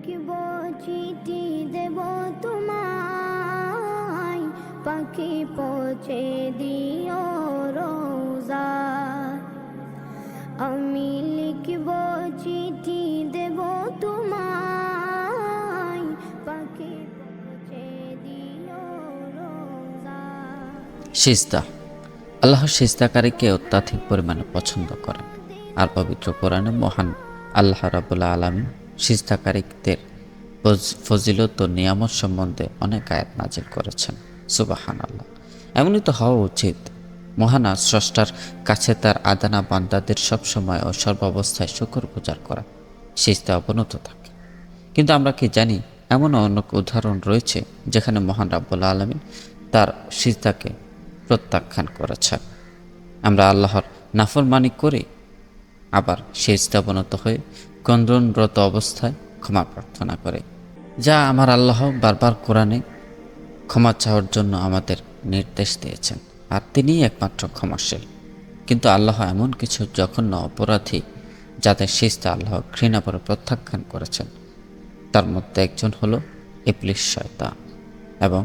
লিখব চিঠি দেব তোমায়। পাখি পৌঁছে দিও রোজা। আমি লিখব চিঠি দেব তোমায়। পাখি পৌঁছে দিও রোজা। সিজদা। আল্লাহ সিজদাকারীকে অত্যাধিক পরিমাণে পছন্দ করেন। আর পবিত্র কোরআনে মহান আল্লাহ রাবুল্লাহ আলমী সিজদাকারীদের ফজিলত ও নিয়ামত সম্বন্ধে অনেক আয়াত নাজিল করেছেন। সুবাহান আল্লাহ এমনই তো হওয়া উচিত। মহান স্রষ্টার কাছে তার আদানা বান্দাদের সবসময় ও সর্বাবস্থায় শুকর গুজার করা। সিজদা অবনত থাকে। কিন্তু আমরা কি জানি এমন অনেক উদাহরণ রয়েছে যেখানে মহান রাব্বুল আলমিন তার সিজদাকে প্রত্যাখ্যান করেছেন। আমরা আল্লাহর নাফরমানি করে আবার সিজদাবনত হয়ে কন্দনরত অবস্থায় ক্ষমা প্রার্থনা করে, যা আমার আল্লাহ বারবার কোরআনে ক্ষমা চাওয়ার জন্য আমাদের নির্দেশ দিয়েছেন, আর তিনিই একমাত্র ক্ষমাশীল। কিন্তু আল্লাহ এমন কিছু জঘন্য অপরাধী যাদের সিজদা আল্লাহ ঘৃণা করে প্রত্যাখ্যান করেছেন, তার মধ্যে একজন হলো ইবলিশ শয়তা এবং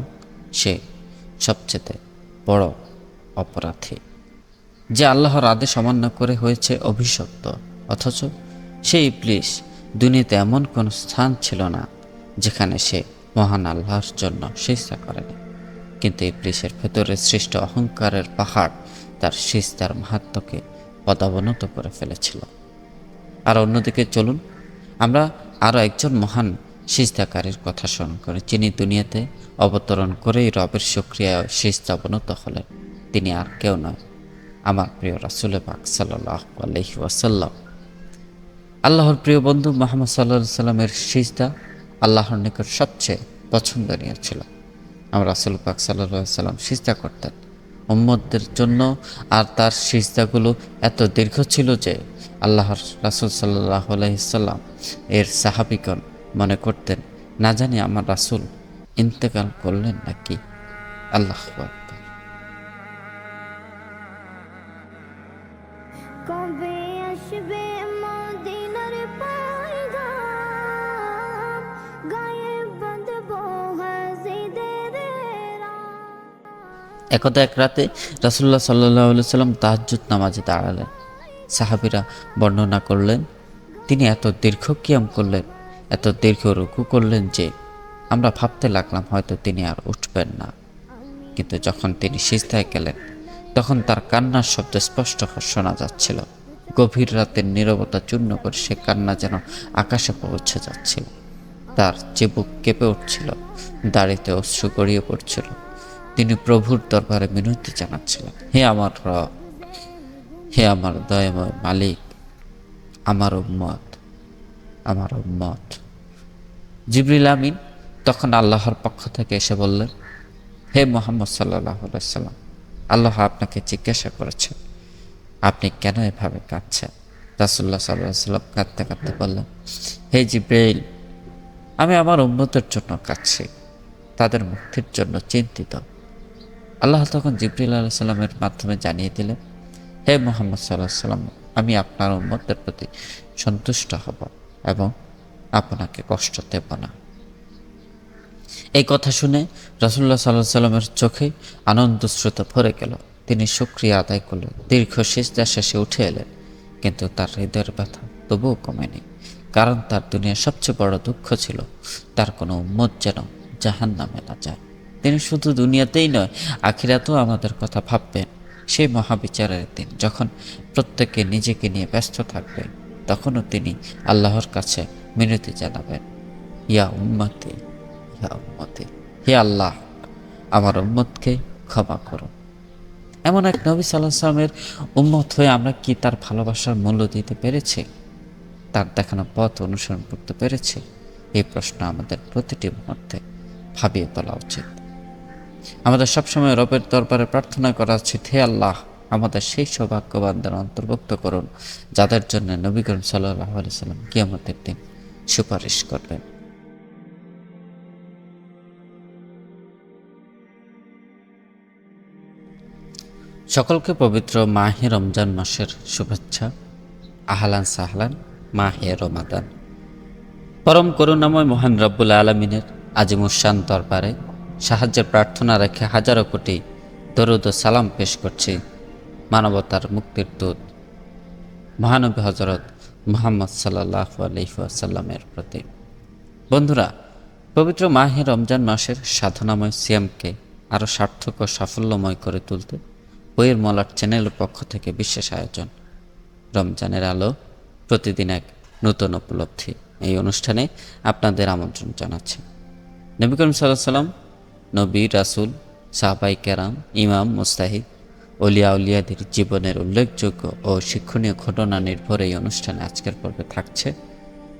সে সবচেয়ে বড় অপরাধী। যে আল্লাহর আদেশ অমান্য করে হয়েছে অভিশপ্ত, অথচ সেই ইবলিশ দুনিয়াতে এমন কোনো স্থান ছিল না যেখানে সে মহান আল্লাহর জন্য সিজদা করেনি। কিন্তু ইবলিশের ভেতরে সৃষ্ট অহংকারের পাহাড় তার সিজদার মাহাত্মকে পদাবনত করে ফেলেছিল। আর অন্যদিকে চলুন, আমরা আরও একজন মহান সিজদাকারীর কথা স্মরণ করি, যিনি দুনিয়াতে অবতরণ করেই রবের সুক্রিয়ায় সিজদাবনত হলেন। তিনি আর কেউ নয়, আমার প্রিয় রাসুল পাক সাল্লাহ আলহি ওয়াসাল্লাম। আল্লাহর প্রিয় বন্ধু মোহাম্মদ সাল্লাহ সাল্লামের সিজদা আল্লাহর নিকট সবচেয়ে পছন্দনীয় ছিল। আমার রাসুল পাক সাল্লাহ সাল্লাম সিজদা করতেন। উম্মদদের জন্য আর তার সিজদাগুলো এত দীর্ঘ ছিল যে আল্লাহর রাসুল সাল্লাহ আলহিসাল্লাম এর সাহাবিগণ মনে করতেন, না জানি আমার রাসুল ইন্তেকাল করলেন নাকি? আল্লাহ একদা এক রাতে রাসুল্লাহ সাল্লাহ সাল্লাম তাহাজ্জুদ নামাজে দাঁড়ালেন। সাহাবিরা বর্ণনা করলেন, তিনি এত দীর্ঘ কিয়াম করলেন, এত দীর্ঘ রুকু করলেন যে আমরা ভাবতে লাগলাম হয়তো তিনি আর উঠবেন না। কিন্তু যখন তিনি সিজদায় গেলেন, তখন তার কান্নার শব্দ স্পষ্ট শোনা যাচ্ছিল। গভীর রাতের নীরবতা চূর্ণ করে সে কান্না যেন আকাশে পৌঁছে যাচ্ছিল। তার চিবুক কেঁপে উঠছিল, দাড়িতে অশ্রু গড়িয়ে পড়ছিল। তিনি প্রভুর দরবারে মিনতি জানাচ্ছিলেন, হে আমার রব, হে আমার দয়াময় মালিক, আমার উম্মত আমার উম্মত। জিবরিল আমিন তখন আল্লাহর পক্ষ থেকে এসে বললেন, হে মোহাম্মদ সাল্লাহ সাল্লাম, আল্লাহ আপনাকে জিজ্ঞাসা করেছেন আপনি কেন এভাবে কাঁদছেন? রাসুল্লাহ সাল্লাহ সাল্লাম কাঁদতে কাঁদতে বললেন, হে জিব্রাইল আমি আমার উন্মতের জন্য কাঁদছি, তাদের মুক্তির জন্য চিন্তিত আল্লাহ তখন জিব্রিল আলাহ সাল্লামের মাধ্যমে জানিয়ে দিলেন, হে মোহাম্মদ সাল্লাহ সাল্লাম, আমি আপনার উন্মতের প্রতি সন্তুষ্ট হব এবং আপনাকে কষ্ট দেব না। এই কথা শুনে রসুল্লাহ সাল্লাহ সাল্লামের চোখে আনন্দস্রোত ভরে গেল। তিনি সুক্রিয়া আদায় করলেন। দীর্ঘ শেষদা শেষে উঠে এলেন, কিন্তু তার হৃদয়ের ব্যথা তবুও কমেনি, কারণ তার দুনিয়ার সবচেয়ে বড় দুঃখ ছিল, তার কোনো উম্মত যেন জাহান নামে না যায়। তিনি শুধু দুনিয়াতেই নয়, আখিরাতেও আমাদের কথা ভাববেন সেই মহাবিচারের দিন যখন প্রত্যেকে নিজেকে নিয়ে ব্যস্ত থাকবে, তখনও তিনি আল্লাহর কাছে মিনতি জানাবেন। ইয়া উম্মতে ইয়া উম্মতে, হে আল্লাহ, আমার উম্মতকে ক্ষমা করো। এমন এক নবী সাল্লাহ সাল্লামের উম্মত হয়ে আমরা কি তার ভালোবাসার মূল্য দিতে পেরেছি? তার দেখানো পথ অনুসরণ করতে পেরেছি? এই প্রশ্ন আমাদের প্রতিটি মুহূর্তে ভাবিয়ে তোলা উচিত। আমাদের সবসময় রবের দরবারে প্রার্থনা করা উচিত, হে আল্লাহ, আমাদের সেই সৌভাগ্যবানদের অন্তর্ভুক্ত করুন, যাদের জন্য নবী করিম সাল্লাহ সাল্লাম কিয়ামতের দিন সুপারিশ করবেন। সকলকে পবিত্র মাহে রমজান মাসের শুভেচ্ছা। আহলান সাহলান, মাহে রমাদান। পরম করুণাময় মহান রব্বুল আলমিনের আজিমুসান দরবারে সাহায্যের প্রার্থনা রেখে হাজারো কোটি দরুদ ও সালাম পেশ করছি মানবতার মুক্তির দূত মহানবী হজরত মুহাম্মদ সাল্লাহ আলহিসাল্লামের প্রতি। বন্ধুরা, পবিত্র মাহে রমজান মাসের সাধনাময় সিয়ামকে আরও সার্থক ও সাফল্যময় করে তুলতে বইয়ের মলার চ্যানেলের পক্ষ থেকে বিশেষ আয়োজন। রমজানের আলো প্রতিদিন এক নতুন উপলব্ধি। এই অনুষ্ঠানে আপনাদের আমন্ত্রণ জানাচ্ছি। নবী করিম সাল্লাহ সাল্লাম নবী, রাসুল, সাহাবাই কেরাম, ইমাম, মুস্তাহিদ, অলিয়া উলিয়াদের জীবনের উল্লেখযোগ্য ও শিক্ষণীয় ঘটনা নির্ভর এই অনুষ্ঠানে আজকের পর্বে থাকছে।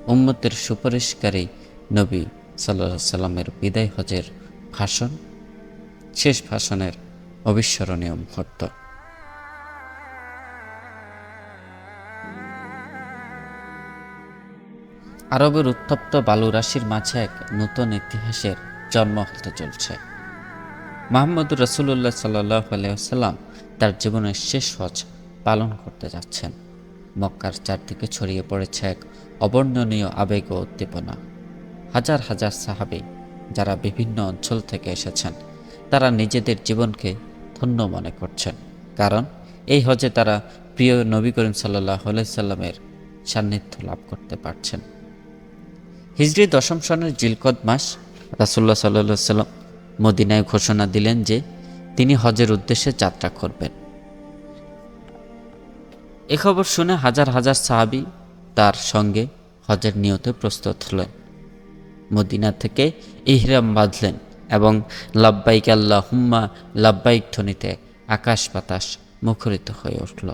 উম্মতের সুপারিশকারী নবী সাল্লাহ সাল্লামের বিদায় হজের ভাষণ, শেষ ভাষণের অবিস্মরণীয় মুহূর্ত। আরবের উত্তপ্ত বালুরাশির মাঝে এক নতুন ইতিহাসের জন্ম হতে চলছে। মোহাম্মদ রসুল্লাহ সাল্লাহ আলাইসাল্লাম তার জীবনের শেষ হজ পালন করতে যাচ্ছেন। মক্কার চারদিকে ছড়িয়ে পড়েছে এক অবর্ণনীয় আবেগ ও উদ্দীপনা। হাজার হাজার সাহাবি যারা বিভিন্ন অঞ্চল থেকে এসেছেন, তারা নিজেদের জীবনকে ধন্য মনে করছেন। কারণ এই হজে তারা প্রিয় নবী করিম সাল্লাহ সান্নিধ্য লাভ করতে পারছেন। হিজরি দশম সনের জিলকদ মাস রাসুল্লাহ সাল্লাহ সাল্লাম মদিনায় ঘোষণা দিলেন যে তিনি হজের উদ্দেশ্যে যাত্রা করবেন। এ খবর শুনে হাজার হাজার সাহাবি তার সঙ্গে হজের নিয়তে প্রস্তুত হলেন। মদিনা থেকে ইহরাম বাঁধলেন এবং লাব্বাইক আল্লাহ হুম্মা লাব্বাইক ধ্বনিতে আকাশ বাতাস মুখরিত হয়ে উঠল।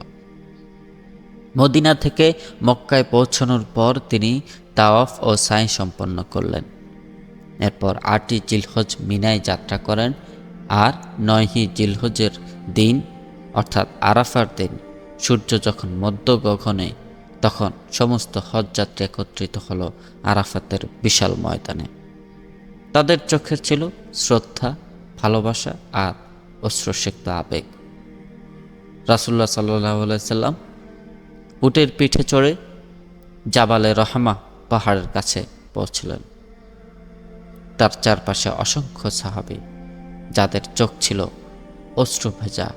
মদিনা থেকে মক্কায় পৌঁছানোর পর তিনি তাওয়াফ ও সাই সম্পন্ন করলেন। এরপর আটই জিলহজ মিনায় যাত্রা করেন আর নয়হি জিলহজের দিন, অর্থাৎ আরাফার দিন, সূর্য যখন মধ্য গগনে তখন সমস্ত হজযাত্রী একত্রিত হল আরাফাতের বিশাল ময়দানে। তাদের চোখে ছিল শ্রদ্ধা, ভালোবাসা আর অশ্রুসিক্ত আবেগ। রাসুল্লাহ সাল্লাহ সাল্লাম উটের পিঠে চড়ে জাবালে রহমা পাহাড়ের কাছে পৌঁছলেন। তার চারপাশে অসংখ্য সাহাবি, যাদের চোখ ছিল অশ্রু ভেজা।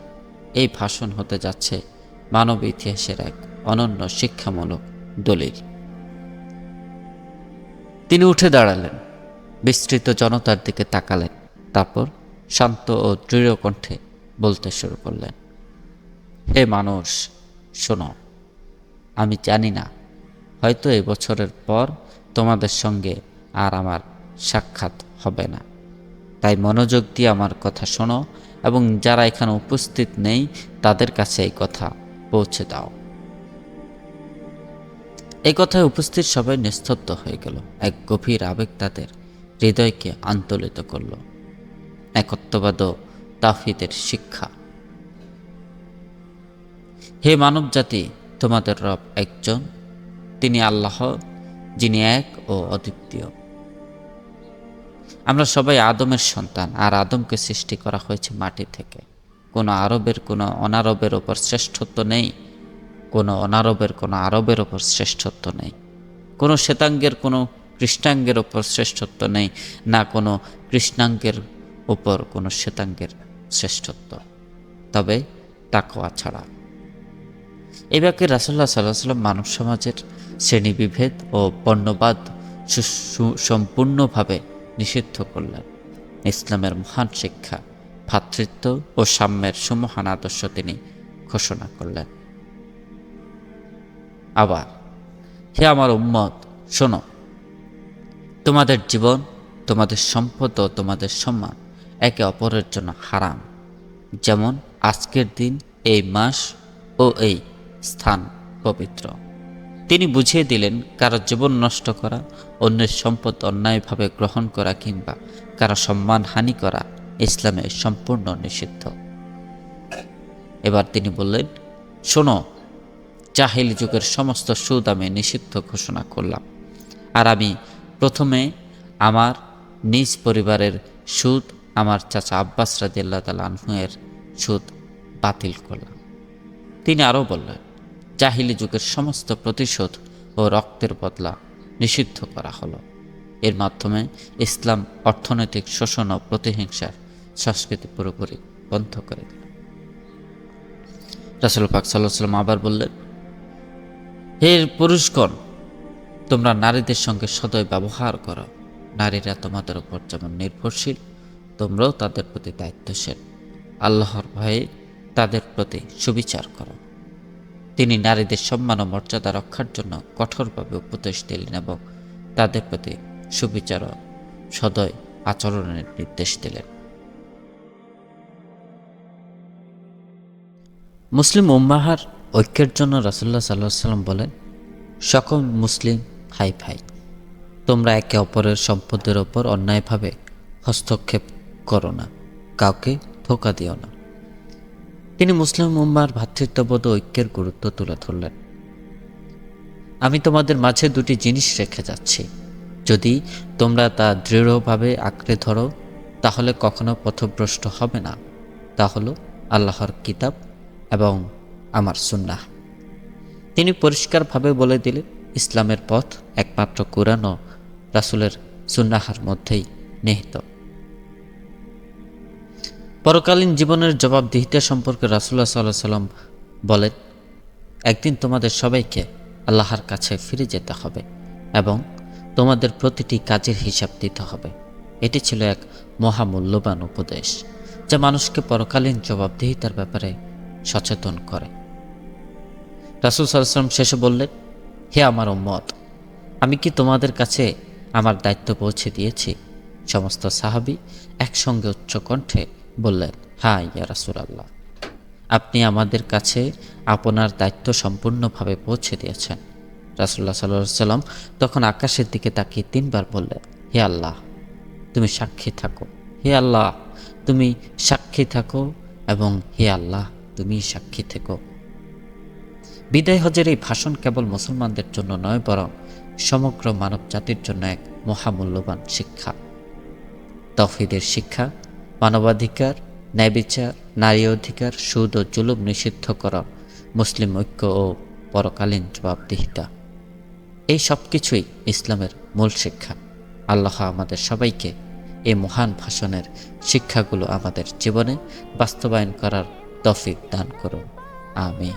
এই ভাষণ হতে যাচ্ছে মানব ইতিহাসের এক অনন্য শিক্ষামূলক দলিল। তিনি উঠে দাঁড়ালেন, বিস্তৃত জনতার দিকে তাকালেন, তারপর শান্ত ও দৃঢ় কণ্ঠে বলতে শুরু করলেন, হে মানুষ, শোনো, আমি জানি না, হয়তো এই বছরের পর তোমাদের সঙ্গে আর আমার সাক্ষাৎ হবে না। তাই মনোযোগ দিয়ে আমার কথা শোনো এবং যারা এখানে উপস্থিত নেই, তাদের কাছে এই কথা পৌঁছে দাও। এই কথায় উপস্থিত সবাই নিস্তব্ধ হয়ে গেল। এক গভীর আবেগ তাদের হৃদয়কে আন্তোলিত করল। একত্ববাদ তাফিদের শিক্ষা। হে মানব জাতি তোমাদের রব একজন। তিনি আল্লাহ, যিনি এক ও অদ্বিতীয়। আমরা সবাই আদমের সন্তান, আর আদমকে সৃষ্টি করা হয়েছে মাটি থেকে। কোনো আরবের, কোনো অনারবের ওপর শ্রেষ্ঠত্ব নেই, কোনো অনারবের, কোনো আরবের ওপর শ্রেষ্ঠত্ব নেই। কোনো শ্বেতাঙ্গের, কোনো কৃষ্ণাঙ্গের ওপর শ্রেষ্ঠত্ব নেই, না কোনো কৃষ্ণাঙ্গের ওপর, কোনো শ্বেতাঙ্গের শ্রেষ্ঠত্ব। তবে তাকোয়া ছাড়া। এই বাক্যে রাসুল্লাহ সাল্লাহ সাল্লাম মানব সমাজের শ্রেণীবিভেদ ও বর্ণবাদ সম্পূর্ণভাবে নিষিদ্ধ করলেন। ইসলামের মহান শিক্ষা ভ্রাতৃত্ব ও সাম্যের সুমহান আদর্শ তিনি ঘোষণা করলেন। আবার, হে আমার উম্মত, শোনো। তোমাদের জীবন, তোমাদের সম্পদ ও তোমাদের সম্মান একে অপরের জন্য হারাম। যেমন আজকের দিন এই মাস ও এই স্থান পবিত্র। তিনি বুঝিয়ে দিলেন, কারও জীবন নষ্ট করা, অন্যের সম্পদ অন্যায়ভাবে গ্রহণ করা কিংবা কারও সম্মান হানি করা ইসলামে সম্পূর্ণ নিষিদ্ধ। এবার তিনি বললেন, শোনো, জাহিল যুগের সমস্ত সুদ আমি নিষিদ্ধ ঘোষণা করলাম। আর আমি প্রথমে আমার নিজ পরিবারের সুদ, আমার চাচা আব্বাস রাদিল্লা তাল আনহুয়ের সুদ বাতিল করলাম। তিনি আরও বললেন জাহিলি যুগের সমস্ত প্রতিশোধ ও রক্তের বদলা নিষিদ্ধ করা হলো। এর মাধ্যমে ইসলাম অর্থনৈতিক শোষণ ও প্রতিহিংসার সংস্কৃতি পুরোপুরি বন্ধ করে দিল। রাসুল পাক সাল্লাম আবার বললেন, হে পুরুষগণ, তোমরা নারীদের সঙ্গে সদয় ব্যবহার করো। নারীরা তোমাদের উপর যেমন নির্ভরশীল, তোমরাও তাদের প্রতি দায়িত্বশীল। আল্লাহর ভয়ে তাদের প্রতি সুবিচার করো। তিনি নারীদের সম্মান ও মর্যাদা রক্ষার জন্য কঠোরভাবে উপদেশ দিলেন এবং তাদের প্রতি সুবিচার সদয় আচরণের নির্দেশ দিলেন। মুসলিম উম্মাহার ঐক্যের জন্য রাসুল্লাহ সাল্লাহ সাল্লাম বলেন, সকল মুসলিম ভাই ভাই তোমরা একে অপরের সম্পদের ওপর অন্যায়ভাবে হস্তক্ষেপ করো না, কাউকে ধোকা দিও না। তিনি মুসলিম উম্মার ভ্রাতৃত্ববোধ ঐক্যের গুরুত্ব তুলে ধরলেন। আমি তোমাদের মাঝে দুটি জিনিস রেখে যাচ্ছি। যদি তোমরা তা দৃঢ়ভাবে আঁকড়ে ধরো, তাহলে কখনো পথভ্রষ্ট হবে না। তা হলো আল্লাহর কিতাব এবং আমার সুন্নাহ। তিনি পরিষ্কারভাবে বলে দিলেন, ইসলামের পথ একমাত্র কোরআন ও রাসুলের সুন্নাহার মধ্যেই নিহিত। পরকালীন জীবনের জবাবদিহিতা সম্পর্কে রাসুল্লাহ সাল্লাহ সাল্লাম বলেন, একদিন তোমাদের সবাইকে আল্লাহর কাছে ফিরে যেতে হবে এবং তোমাদের প্রতিটি কাজের হিসাব দিতে হবে। এটি ছিল এক মহামূল্যবান উপদেশ যা মানুষকে পরকালীন জবাবদিহিতার ব্যাপারে সচেতন করে। রাসুল সাল্লাম শেষে বললেন, হে আমার মত আমি কি তোমাদের কাছে আমার দায়িত্ব পৌঁছে দিয়েছি? সমস্ত সাহাবি একসঙ্গে উচ্চ কণ্ঠে বললেন হ্যাঁ ইয়া রাসুল আল্লাহ আপনি আমাদের কাছে আপনার দায়িত্ব সম্পূর্ণভাবে পৌঁছে দিয়েছেন। রাসুল্লাহ সাল্লাহ সাল্লাম তখন আকাশের দিকে তাকিয়ে তিনবার বললেন, হে আল্লাহ, তুমি সাক্ষী থাকো। হে আল্লাহ, তুমি সাক্ষী থাকো এবং হে আল্লাহ, তুমি সাক্ষী থেকো। বিদায় হজের এই ভাষণ কেবল মুসলমানদের জন্য নয়, বরং সমগ্র মানব জাতির জন্য এক মহামূল্যবান শিক্ষা। তফিদের শিক্ষা মানবাধিকার, ন্যায়বিচার, নারী অধিকার, সুদ ও জুলুম নিষিদ্ধ করা মুসলিম ঐক্য ও পরকালীন জবাবদিহিতা। এই সব কিছুই ইসলামের মূল শিক্ষা। আল্লাহ আমাদের সবাইকে এই মহান ভাষণের শিক্ষাগুলো আমাদের জীবনে বাস্তবায়ন করার তফিক দান করুন। আমি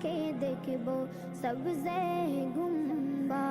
আঁখে দেখব সবজে গুম্বা